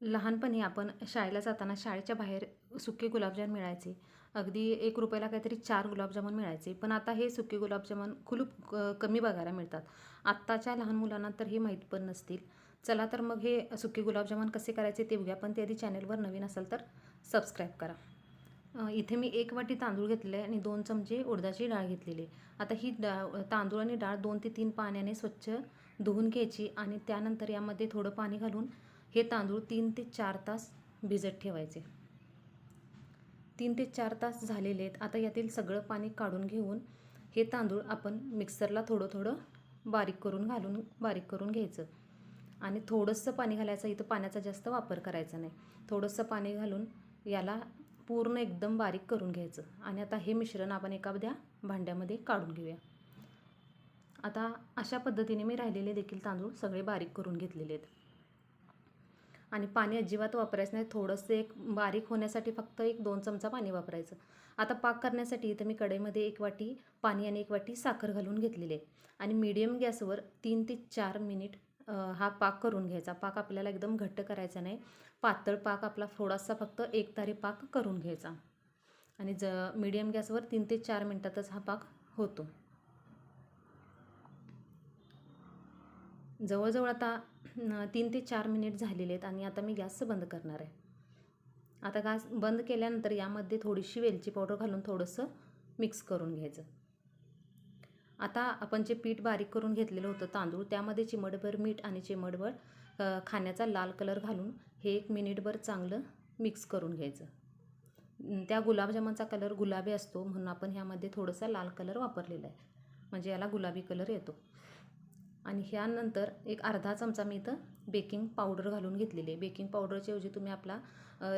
लहानपणी आपण शाळेला जाताना शाळेच्या बाहेर सुके गुलाबजाम मिळायचे. अगदी एक रुपयाला काहीतरी चार गुलाबजामुन मिळायचे. पण आता हे सुके गुलाबजामुन खूप क कमी बघायला मिळतात. आत्ताच्या लहान मुलांना तर हे माहीत पण नसतील. चला तर मग हे सुके गुलाबजामुन कसे करायचे ते बघूया. पण ते आधी चॅनेलवर नवीन असेल तर सबस्क्राईब करा. इथे मी एक वाटी तांदूळ घेतले आणि दोन चमचे उडदाची डाळ घेतलेली. आता ही डाळ तांदूळ आणि डाळ दोन ते तीन पाण्याने स्वच्छ धुवून घ्यायची आणि त्यानंतर यामध्ये थोडं पाणी घालून हे तांदूळ तीन ते चार तास भिजत ठेवायचे. तीन ते चार तास झालेले आहेत. आता यातील सगळं पाणी काढून घेऊन हे तांदूळ आपण मिक्सरला थोडं थोडं बारीक करून घालून बारीक करून घ्यायचं. आणि थोडंसं पाणी घालायचं. इथं पाण्याचा जास्त वापर करायचा नाही. थोडंसं पाणी घालून याला पूर्ण एकदम बारीक करून घ्यायचं. आणि आता हे मिश्रण आपण एखाद्या भांड्यामध्ये काढून घेऊया. आता अशा पद्धतीने मी राहिलेले देखील तांदूळ सगळे बारीक करून घेतलेले आहेत. आणि पाणी अजिबात वापरायचं नाही. थोडंसं एक बारीक होण्यासाठी फक्त एक दोन चमचा पाणी वापरायचं. आता पाक करण्यासाठी इथं मी कढईमध्ये एक वाटी पाणी आणि एक वाटी साखर घालून घेतलेली आहे. आणि मीडियम गॅसवर तीन ते चार मिनिट हा पाक करून घ्यायचा. पाक आपल्याला एकदम घट्ट करायचा नाही. पातळ पाक आपला थोडासा फक्त एक तारी पाक करून घ्यायचा. आणि ज मीडियम गॅसवर तीन ते चार मिनटातच हा पाक होतो. जवळजवळ आता तीन ते चार मिनिट झालेले आहेत आणि आता मी गॅस बंद करणार आहे. आता गॅस बंद केल्यानंतर यामध्ये थोडीशी वेलची पावडर घालून थोडंसं मिक्स करून घ्यायचं. आता आपण जे पीठ बारीक करून घेतलेलं होतं तांदूळ त्यामध्ये चिमटभर मीठ आणि चिमटभर खाण्याचा लाल कलर घालून हे एक मिनिटभर चांगलं मिक्स करून घ्यायचं. त्या गुलाबजामाचा कलर गुलाबी असतो म्हणून आपण ह्यामध्ये थोडासा लाल कलर वापरलेला आहे. म्हणजे याला गुलाबी कलर येतो. आणि ह्यानंतर एक अर्धा चमचा मी इथं बेकिंग पावडर घालून घेतलेली आहे. बेकिंग पावडरच्या ऐवजी तुम्ही आपला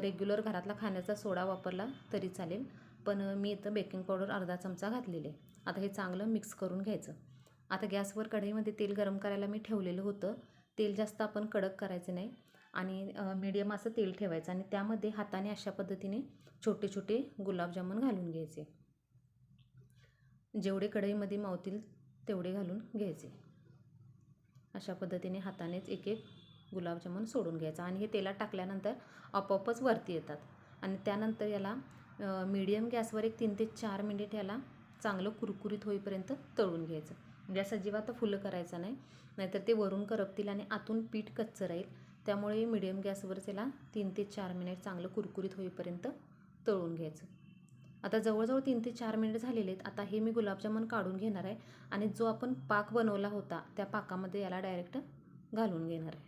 रेग्युलर घरातला खाण्याचा सोडा वापरला तरी चालेल. पण मी इथं बेकिंग पावडर अर्धा चमचा घातलेले आहे. आता हे चांगलं मिक्स करून घ्यायचं. आता गॅसवर कढईमध्ये तेल गरम करायला मी ठेवलेलं होतं. तेल जास्त आपण कडक करायचं नाही आणि मीडियम असं तेल ठेवायचं आणि त्यामध्ये हाताने अशा पद्धतीने छोटे छोटे गुलाबजामुन घालून घ्यायचे. जेवढे कढईमध्ये मावतील तेवढे घालून घ्यायचे. अशा पद्धतीने हातानेच एक एक गुलाबजामुन सोडून घ्यायचा आणि हे तेलात टाकल्यानंतर आपोआपच वरती येतात. आणि त्यानंतर याला मीडियम गॅसवर एक तीन ते चार मिनिट याला चांगलं कुरकुरीत होईपर्यंत तळून घ्यायचं. म्हणजे गॅस अजिबात फुलं करायचं नाही. नाहीतर ते वरून करपतील आणि आतून पीठ कच्चं राहील. त्यामुळे मीडियम गॅसवर त्याला तीन ते चार मिनिट चांगलं कुरकुरीत होईपर्यंत तळून घ्यायचं. आता जवळजवळ तीन ते चार मिनिट झालेले आहेत. आता हे मी गुलाबजामुन काढून घेणार आहे आणि जो आपण पाक बनवला होता त्या पाकामध्ये याला डायरेक्ट घालून घेणार आहे.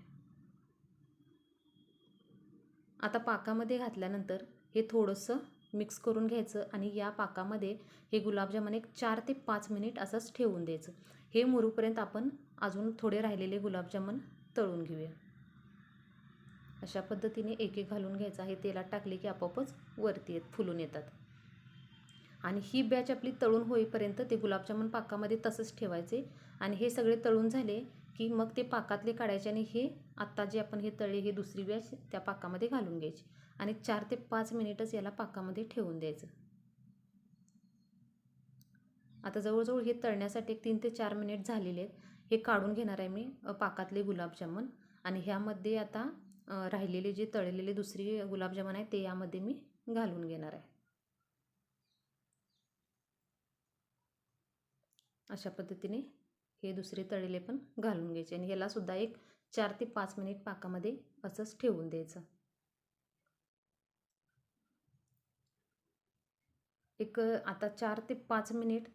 आता पाकामध्ये घातल्यानंतर हे थोडंसं मिक्स करून घ्यायचं आणि या पाकामध्ये हे गुलाबजामुन एक चार ते पाच मिनिट असंच ठेवून द्यायचं. हे मुरूपर्यंत आपण अजून थोडे राहिलेले गुलाबजामुन तळून घेऊया. अशा पद्धतीने एक एक घालून घ्यायचा हे तेलात टाकले की आपोआपच वरती येत फुलून येतात. आणि ही बॅच आपली तळून होईपर्यंत ते गुलाबजामुन पाकामध्ये तसंच ठेवायचे. आणि हे सगळे तळून झाले की मग ते पाकातले काढायचे आणि हे आत्ता जे आपण हे तळे हे दुसरी बॅच त्या पाकामध्ये घालून घ्यायची. आणि चार ते पाच मिनिटच याला पाकामध्ये ठेवून द्यायचं. आता जवळजवळ हे तळण्यासाठी एक तीन ते चार मिनिट झालेले आहेत. हे काढून घेणार आहे मी पाकातले गुलाबजामुन. आणि ह्यामध्ये आता राहिलेले जे तळलेले दुसरी गुलाबजामुन आहे ते यामध्ये मी घालून घेणार आहे. अशा पद्धतीने हे दुसरे तळीले पण घालून घ्यायचे आणि ह्यालासुद्धा एक चार ते पाच मिनिट पाकामध्ये असंच ठेवून द्यायचं. एक आता चार ते पाच मिनिट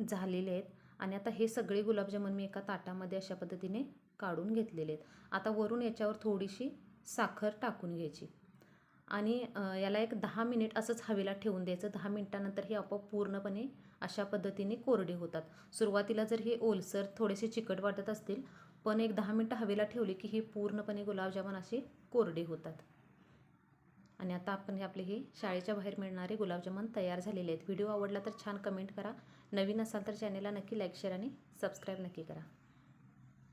झालेले आहेत आणि आता हे सगळे गुलाबजामुन मी एका ताटामध्ये अशा पद्धतीने काढून घेतलेले आहेत. आता वरून याच्यावर थोडीशी साखर टाकून घ्यायची. आणि याला एक दहा मिनिट असंच हवेला ठेवून द्यायचं. दहा मिनटानंतर हे आपोआप पूर्णपणे अशा पद्धतीने कोरडे होतात. सुरुवातीला जर हे ओलसर थोडेसे चिकट वाटत असतील पण एक दहा मिनटं हवेला ठेवले की हे पूर्णपणे गुलाबजामुन असे कोरडे होतात. आणि आता आपण हे आपले हे शाळेच्या बाहेर मिळणारे गुलाबजामुन तयार झालेले आहेत. व्हिडिओ आवडला तर छान कमेंट करा. नवीन असाल तर चॅनेलला नक्की लाईक शेअर आणि सबस्क्राईब नक्की करा.